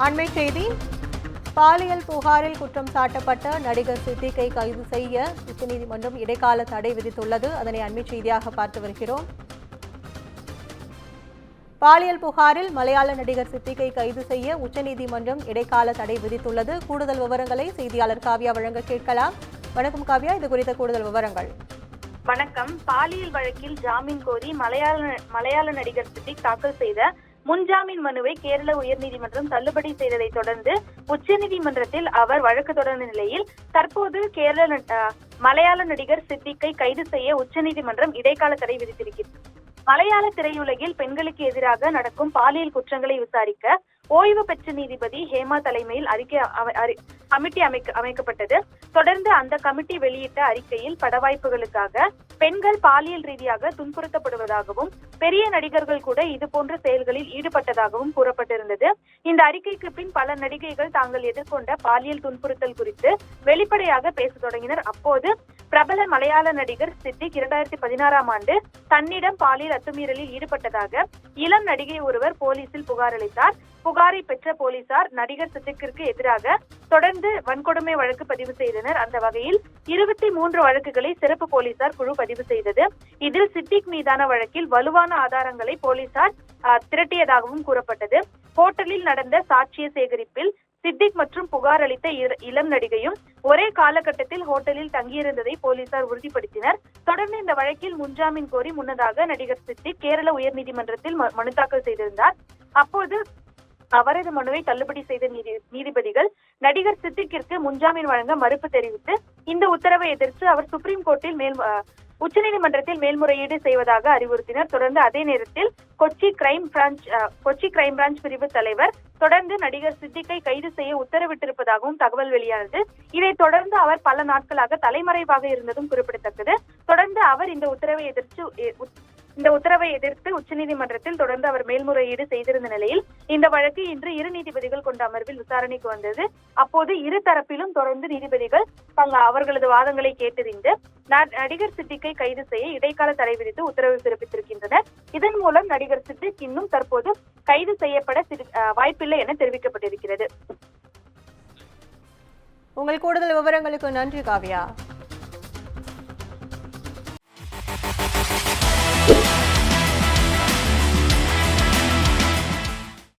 அண்மை செய்தி பாலியல் புகாரில் குற்றம் சாட்டப்பட்ட நடிகர் சித்திக்கை கைது செய்ய உச்சநீதிமன்றம் இடைக்கால தடை விதித்துள்ளது. அதனை அண்மை செய்தியாக பார்த்து வருகிறோம். பாலியல் புகாரில் மலையாள நடிகர் சித்திக்கை கைது செய்ய உச்சநீதிமன்றம் இடைக்கால தடை விதித்துள்ளது. கூடுதல் விவரங்களை செய்தியாளர் காவ்யா வழங்க கேட்கலாம். வணக்கம் காவ்யா இது குறித்த கூடுதல் விவரங்கள். வணக்கம். பாலியல் வழக்கில் ஜாமீன் கோரி மலையாள மலையாள நடிகர் சித்திக் தாக்கல் செய்த முன்ஜாமீன் மனுவை கேரள உயர்நீதிமன்றம் தள்ளுபடி செய்ததை தொடர்ந்து உச்சநீதிமன்றத்தில் அவர் வழக்கு தொடர்ந்த நிலையில் தற்போது கேரள மலையாள நடிகர் சித்திக்கை கைது செய்ய உச்சநீதிமன்றம் இடைக்கால தடை விதித்திருக்கிறது மலையாள திரையுலகில் பெண்களுக்கு எதிராக நடக்கும் பாலியல் குற்றங்களை விசாரிக்க ஓய்வு பெற்ற நீதிபதி ஹேமா தலைமையில் அறிக்கை கமிட்டி அமைக்க அமைக்கப்பட்டது. தொடர்ந்து அந்த கமிட்டி வெளியிட்ட அறிக்கையில் படவாய்ப்புகளுக்காக பெண்கள் பாலியல் ரீதியாக துன்புறுத்தப்படுவதாகவும் பெரிய நடிகர்கள் கூட இது போன்ற செயல்களில் ஈடுபட்டதாகவும் கூறப்பட்டிருந்தது. இந்த அறிக்கைக்கு பின் பல நடிகைகள் தாங்கள் எதிர்கொண்ட பாலியல் துன்புறுத்தல் குறித்து வெளிப்படையாக பேச தொடங்கினர். அப்போது பிரபல மலையாள நடிகர் சித்திக் இரண்டாயிரத்தி பதினாறாம் ஆண்டு தன்னிடம் பாலியல் அத்துமீறலில் ஈடுபட்டதாக இளம் நடிகை ஒருவர் போலீசில் புகார் அளித்தார். புகாரை பெற்ற போலீசார் நடிகர் சித்திக்கிற்கு எதிராக தொடர்ந்து வன்கொடுமை வழக்கு பதிவு செய்தனர். அந்த வகையில் இருபத்தி மூன்று வழக்குகளை சிறப்பு போலீசார் குழு பதிவு செய்தது. இதில் சித்திக் மீதான வழக்கில் வலுவான ஆதாரங்களை போலீசார் திரட்டியதாகவும் கூறப்பட்டது. ஹோட்டலில் நடந்த சாட்சிய சேகரிப்பில் சித்திக் மற்றும் புகார் அளித்த இளம் நடிகையும் ஒரே காலகட்டத்தில் ஹோட்டலில் தங்கியிருந்ததை போலீசார் உறுதிப்படுத்தினர். தொடர்ந்து இந்த வழக்கில் முன்ஜாமீன் கோரி முன்னதாக நடிகர் சித்திக் கேரள உயர்நீதிமன்றத்தில் ம- மனு தாக்கல் செய்திருந்தார். அப்போது அவரது மனுவை தள்ளுபடி செய்த நீதி நீதிபதிகள் நடிகர் சித்திக்கிற்கு முன்ஜாமீன் வழங்க மறுப்பு தெரிவித்து இந்த உத்தரவை எதிர்த்து அவர் சுப்ரீம் கோர்ட்டில் மேல் உச்சநீதிமன்றத்தில் மேல்முறையீடு செய்வதாக அறிவுறுத்தினர். தொடர்ந்து அதே நேரத்தில் Kochi crime branch Kochi crime branch பிரிவு தலைவர் தொடர்ந்து நடிகர் சித்திக்கை கைது செய்ய உத்தரவிட்டிருப்பதாகவும் தகவல் வெளியானது. இதைத் தொடர்ந்து அவர் பல நாட்களாக தலைமறைவாக இருந்ததும் குறிப்பிடத்தக்கது. தொடர்ந்து அவர் இந்த உத்தரவை எதிர்த்து இந்த உத்தரவை எதிர்த்து உச்சநீதிமன்றத்தில் தொடர்ந்து அவர் மேல்முறையீடு செய்திருந்த நிலையில் இந்த வழக்கு இன்று இரு நீதிபதிகள் கொண்ட அமர்வில் விசாரணைக்கு வந்தது. அப்போது இரு தரப்பிலும் தொடர்ந்து நீதிபதிகள் தங்க அவர்களது வாதங்களை கேட்டறிந்து நடிகர் சித்திக்கை கைது செய்ய இடைக்கால தடை விதித்து உத்தரவு பிறப்பித்திருக்கின்றனர். இதன் மூலம் நடிகர் சித்திக் இன்னும் தற்போது கைது செய்யப்பட வாய்ப்பில்லை என தெரிவிக்கப்பட்டிருக்கிறது. உங்கள் கூடுதல் விவரங்களுக்கு நன்றி காவியா.